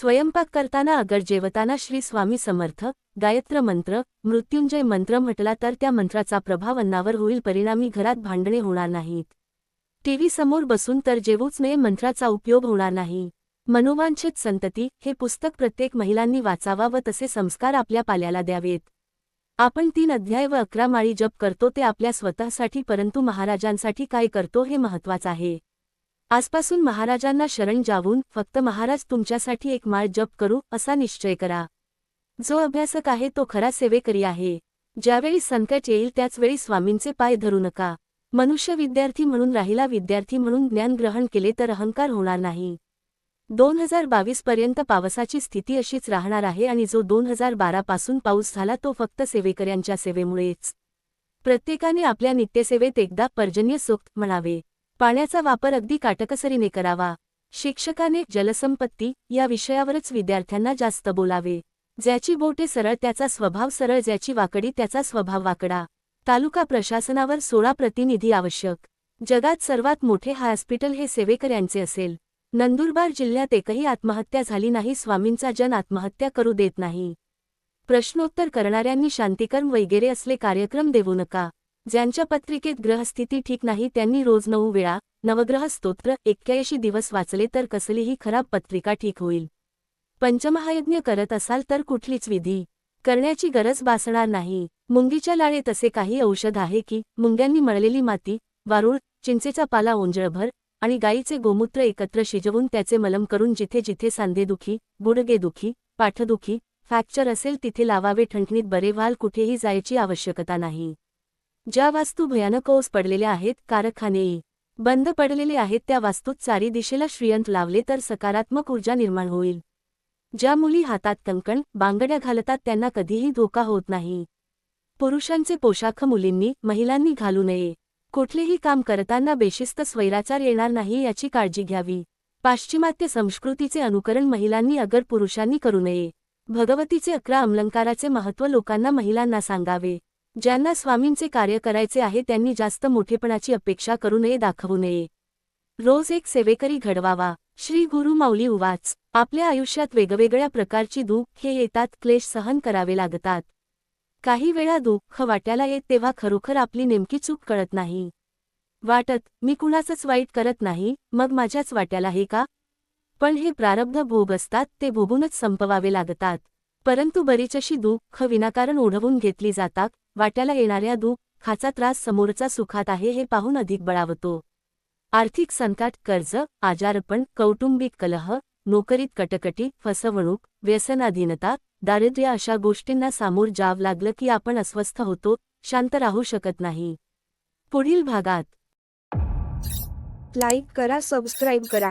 स्वयंपाक करताना अगर जेवताना श्री स्वामी समर्थ गायत्र मंत्र मृत्युंजय मंत्र म्हटला तर त्या मंत्राचा प्रभाव अन्नावर होईल परिणामी घरात भांडणे होणार नाहीत. टीव्ही समोर बसून तर जेवूच नये मंत्राचा उपयोग होणार नाही. मनोवांछित संतती हे पुस्तक प्रत्येक महिलांनी वाचावा व तसे संस्कार आपल्या पाल्याला द्यावेत. आपण तीन अध्याय व अकरा माळी जप करतो ते आपल्या स्वतःसाठी परंतु महाराजांसाठी काय करतो हे महत्वाचं आहे. आजपासून महाराजांना शरण जावून फक्त महाराज तुमच्यासाठी एक माळ जप करू असा निश्चय करा. जो अभ्यासक आहे तो खरा सेवेकरी आहे. ज्यावेळी संकट येईल त्याचवेळी स्वामींचे पाय धरू नका. मनुष्य विद्यार्थी म्हणून राहिला विद्यार्थी म्हणून ज्ञान ग्रहण केले तर अहंकार होणार नाही. दोन हजार बावीस पर्यंत पावसाची स्थिती अशीच राहणार आहे आणि जो दोन हजार बारा पासून पाऊस झाला तो फक्त सेवेकऱ्यांच्या सेवेमुळेच. प्रत्येकाने आपल्या नित्यसेवेत एकदा पर्जन्य सोक्त म्हणावे. पाण्याचा वापर अगदी काटकसरीने करावा. शिक्षकाने जलसंपत्ती या विषयावरच विद्यार्थ्यांना जास्त बोलावे. ज्याची बोटे सरळ त्याचा स्वभाव सरळ ज्याची वाकडी त्याचा स्वभाव वाकडा. तालुका प्रशासनावर सोळा प्रतिनिधी आवश्यक. जगात सर्वात मोठे हॉस्पिटल हे सेवेकऱ्यांचे असेल. नंदुरबार जिल्ह्यात एकही आत्महत्या झाली नाही स्वामींचा जन आत्महत्या करू देत नाही. प्रश्नोत्तर करणाऱ्यांनी शांतिकर्म वगैरे असले कार्यक्रम देऊ नका. ज्यांच्या पत्रिकेत ग्रहस्थिती ठीक नाही त्यांनी रोज नऊ वेळा नवग्रह स्तोत्र एक्क्याऐंशी दिवस वाचले तर कसलीही खराब पत्रिका ठीक होईल. पंचमहायज्ञ करत असाल तर कुठलीच विधी करण्याची गरज भासणार नाही. मुंगीच्या लाळेत असे काही औषध आहे की मुंग्यांनी मळलेली माती वारूळ चिंचेचा पाला ओंजळभर आणि गायीचे गोमूत्र एकत्र शिजवून त्याचे मलम करून जिथे जिथे सांधेदुखी बुडगेदुखी पाठदुखी फ्रॅक्चर असेल तिथे लावावे ठणठणीत बरे व्हाल कुठेही जायची आवश्यकता नाही. ज्या वास्तू भयानक ओस पडलेल्या आहेत कारखानेही बंद पडलेले आहेत त्या वास्तूत चारी दिशेला श्रियंत लावले तर सकारात्मक ऊर्जा निर्माण होईल. ज्या मुली हातात कंकण बांगड्या घालतात त्यांना कधीही धोका होत नाही. पुरुषांचे पोशाख मुलींनी महिलांनी घालू नये. कुठलेही काम करताना बेशिस्त स्वैराचार येणार नाही याची काळजी घ्यावी. पाश्चिमात्य संस्कृतीचे अनुकरण महिलांनी अगर पुरुषांनी करू नये. भगवतीचे अकरा अलंकाराचे महत्त्व लोकांना महिलांना सांगावे. ज्यांना स्वामींचे कार्य करायचे आहे त्यांनी जास्त मोठेपणाची अपेक्षा करू नये दाखवू नये. रोज एक सेवेकरी घडवावा. श्री गुरु माऊली उवाच. आपल्या आयुष्यात वेगवेगळ्या प्रकारची दुःख हे येतात क्लेश सहन करावे लागतात. काही वेळा दुःख वाट्याला येत तेव्हा खरोखर आपली नेमकी चूक कळत नाही. वाटत मी कुणाचंच वाईट करत नाही मग माझ्याच वाट्याला हे का? पण हे प्रारब्ध भोग असतात ते भोगूनच संपवावे लागतात. परंतु बरीचशी दुःख विनाकारण ओढवून घेतली जातात वाट्याला येणाऱ्या दुःख खाचा त्रास समोरचा सुखात आहे हे पाहून अधिक बळावतो. आर्थिक संकट कर्ज आजारपण कौटुंबिक कलह नोकरीत कटकटी फसवणूक व्यसनाधीनता दारिद्र्य अशा गोष्टींना सामोर जाव लागलं की आपण अस्वस्थ होतो शांत राहू शकत नाही. पुढील भागात. लाईक करा सबस्क्राईब करा.